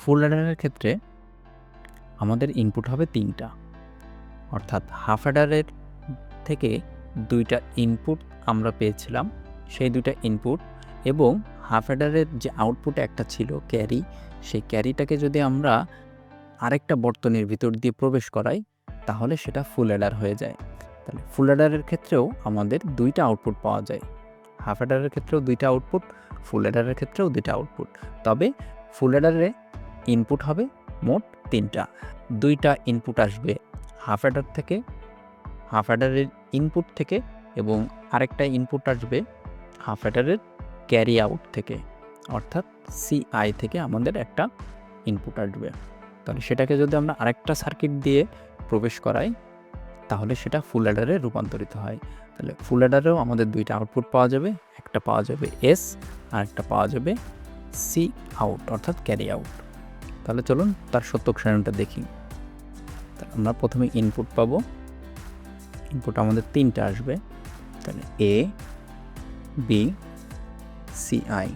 ফুল অ্যাডারের ক্ষেত্রে আমাদের ইনপুট হবে তিনটা। অর্থাৎ হাফ অ্যাডারের থেকে দুইটা ইনপুট আমরা পেয়েছিলাম, সেই দুইটা ইনপুট এবং হাফ অ্যাডারের যে আউটপুট একটা ছিল ক্যারি সেই ক্যারিটাকে যদি আমরা আরেকটা বর্তনীর ভিতর দিয়ে প্রবেশ করাই, তাহলে সেটা ফুল অ্যাডার হয়ে যায়। তাহলে ফুল অ্যাডারের ক্ষেত্রেও আমাদের দুইটা আউটপুট পাওয়া যায়। হাফ অ্যাডারের ক্ষেত্রেও দুইটা আউটপুট ফুল অ্যাডারের ক্ষেত্রেও দুইটা আউটপুট তবে ফুল অ্যাডারে ইনপুট হবে মোট তিনটা। দুইটা ইনপুট আসবে হাফ অ্যাডার থেকে হাফ অ্যাডারের ইনপুট থেকে এবং আরেকটা ইনপুট আসবে হাফ অ্যাডারের ক্যারি আউট থেকে, অর্থাৎ সিআই থেকে আমাদের একটা ইনপুট আসবে। তাহলে সেটাকে যদি আমরা আরেকটা সার্কিট দিয়ে প্রবেশ করাই, তাহলে সেটা ফুল অ্যাডারে রূপান্তরিত হয়। তাহলে ফুল অ্যাডারেও আমাদের দুইটা আউটপুট পাওয়া যাবে, একটা পাওয়া যাবে এস আর একটা পাওয়া যাবে সি আউট অর্থাৎ ক্যারি আউট তাহলে চলুন তার সত্যক সারণীটা দেখি। আমরা প্রথমে ইনপুট পাবো। ইনপুট আমাদের তিনটা আসবে। তাহলে A B C I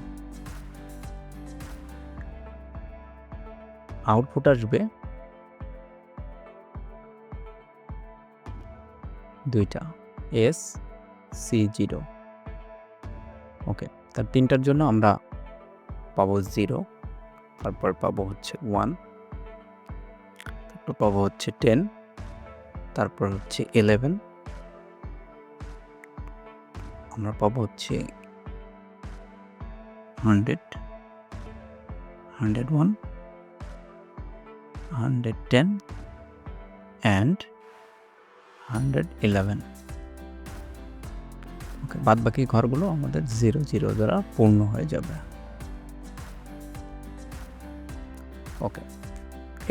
output আসবে দুইটা। এস সি জিরো ওকে তার তিনটার জন্য আমরা পাবো জিরো তারপর পাবো হচ্ছে ওয়ান তারপর পাবো হচ্ছে টেন তারপর হচ্ছে ইলেভেন আমরা পাবো হচ্ছে hundred hundred one hundred ten and hundred eleven বাদ বাকি ঘরগুলো আমাদের জিরো জিরো দ্বারা পূর্ণ হয়ে যাবে।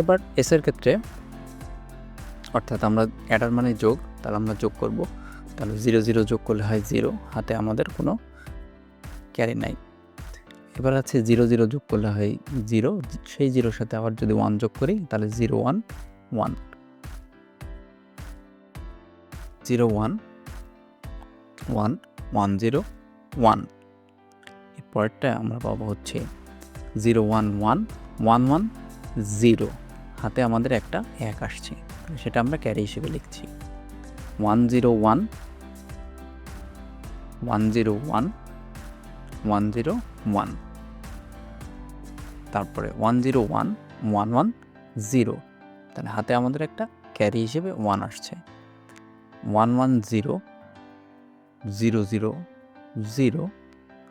এবার এসের ক্ষেত্রে অর্থাৎ আমরা অ্যাডার মানে যোগ, তাহলে আমরা যোগ করব। তাহলে জিরো জিরো যোগ করলে হয় জিরো হাতে আমাদের কোনো ক্যারি নাই। এবার আছে জিরো জিরো যোগ করলে হয় জিরো সেই জিরোর সাথে আবার যদি ওয়ান যোগ করি, তাহলে zero one one zero one one one zero one পরেরটা আমরা পাবো হচ্ছে zero one one one one zero হাতে আমাদের একটা এক আসছে, সেটা আমরা ক্যারি হিসেবে লিখছি। One zero one one zero one one zero one তারপরে one zero one one one zero তাহলে হাতে আমাদের একটা ক্যারি হিসেবে ওয়ান আসছে। One one zero zero zero zero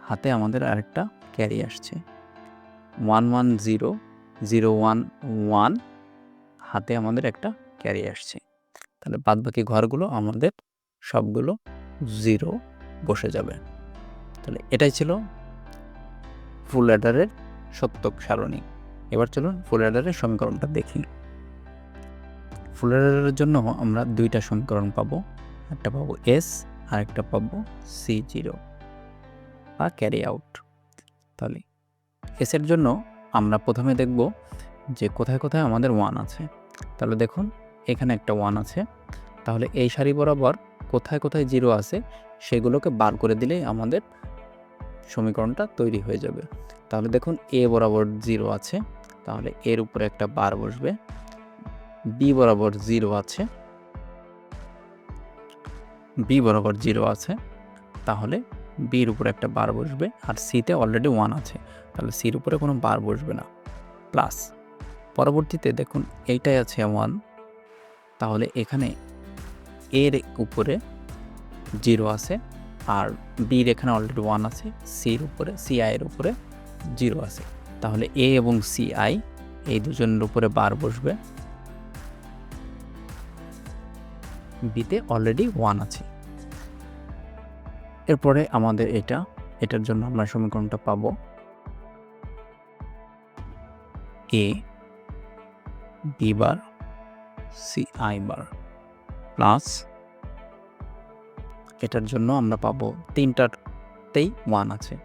হাতে আমাদের আরেকটা ক্যারি আসছে। One one zero zero one one হাতে আমাদের একটা ক্যারি আসছে। তাহলে বাদবাকি ঘরগুলো আমাদের সবগুলো জিরো বসে যাবে। তাহলে এটাই ছিল ফুল অ্যাডারের সত্যক সারণী। এবার চলুন ফুল অ্যাডারের সমীকরণটা দেখি। ফুল অ্যাডারের জন্য আমরা দুইটা সমীকরণ পাবো। একটা পাবো এস আর একটা পাবো সি জিরো। বা ক্যারি আউট। তাহলে এসের জন্য আমরা প্রথমে দেখব যে কোথায় কোথায় আমাদের ওয়ান আছে। তাহলে দেখুন, এখানে একটা ওয়ান আছে। তাহলে এই সারি বরাবর কোথায় কোথায় জিরো আছে, সেগুলোকে বার করে দিলেই আমাদের সমীকরণটা তৈরি হয়ে যাবে। তাহলে দেখুন এ বরাবর জিরো আছে, তাহলে এর উপরে একটা বার বসবে। বি বরাবর জিরো আছে বি বরাবর জিরো আছে, তাহলে বির উপরে একটা বার বসবে, আর সিতে অলরেডি ওয়ান আছে। তাহলে সির উপরে কোনো বার বসবে না। প্লাস, পরবর্তীতে দেখুন এইটাই আছে ওয়ান তাহলে এখানে এর উপরে জিরো আছে আর বির এখানে অলরেডি ওয়ান আছে, সির উপরে সি আইয়ের উপরে জিরো আছে। তাহলে এ এবং সি আই এই দুজনের উপরে বার বসবে। বিতে অলরেডি ওয়ান আছে। এরপরে আমাদের এটা, এটার জন্য আমরা সমীকরণটা পাবো। A B bar C I bar plus এটার জন্য আমরা পাবো তিনটাতেই ওয়ান আছে।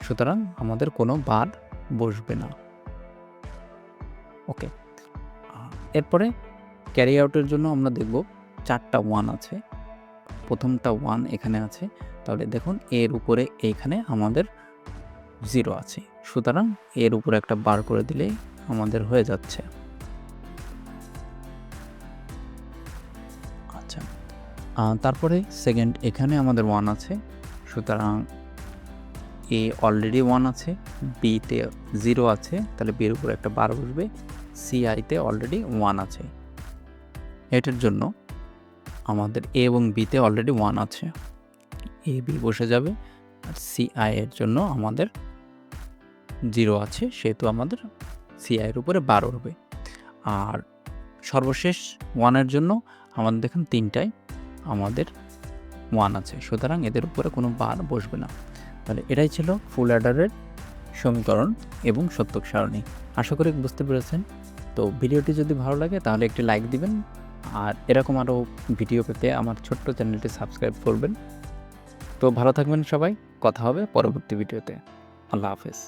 সুতরাং আমাদের কোনো বার বসবে না। ওকে এরপরে ক্যারি আউটের জন্য আমরা দেখব চারটা ওয়ান আছে। প্রথমটা ওয়ান এখানে আছে। তাহলে দেখুন, এর উপরে এইখানে আমাদের জিরো আছে। সুতরাং এর উপরে একটা বার করে দিলেই আমাদের হয়ে যাচ্ছে। আচ্ছা তারপরে সেকেন্ড এখানে আমাদের ওয়ান আছে, সুতরাং এ অলরেডি ওয়ান আছে বিতে জিরো আছে, তাহলে বির উপরে একটা বার বসবে সিআইতে অলরেডি ওয়ান আছে। এটার জন্য আমাদের এ এবং বিতে অলরেডি ওয়ান আছে। এ বি বসে যাবে, আর সিআই এর জন্য আমাদের জিরো আছে, সেহেতু আমাদের সিআইয়ের উপরে বার উঠবে আর সর্বশেষ ওয়ানের জন্য আমাদের দেখেন তিনটায় আমাদের ওয়ান আছে, সুতরাং এদের উপরে কোনো বার বসবে না। তাহলে এটাই ছিল ফুল অ্যাডারের সমীকরণ এবং সত্যক সারণী। আশা করি বুঝতে পেরেছেন। তো ভিডিওটি যদি ভালো লাগে তাহলে একটি লাইক দিবেন, আর এরকম আরও ভিডিও পেতে আমার ছোট্ট চ্যানেলটি সাবস্ক্রাইব করবেন। তো ভালো থাকবেন সবাই, কথা হবে পরবর্তী ভিডিওতে। আল্লাহ হাফেজ।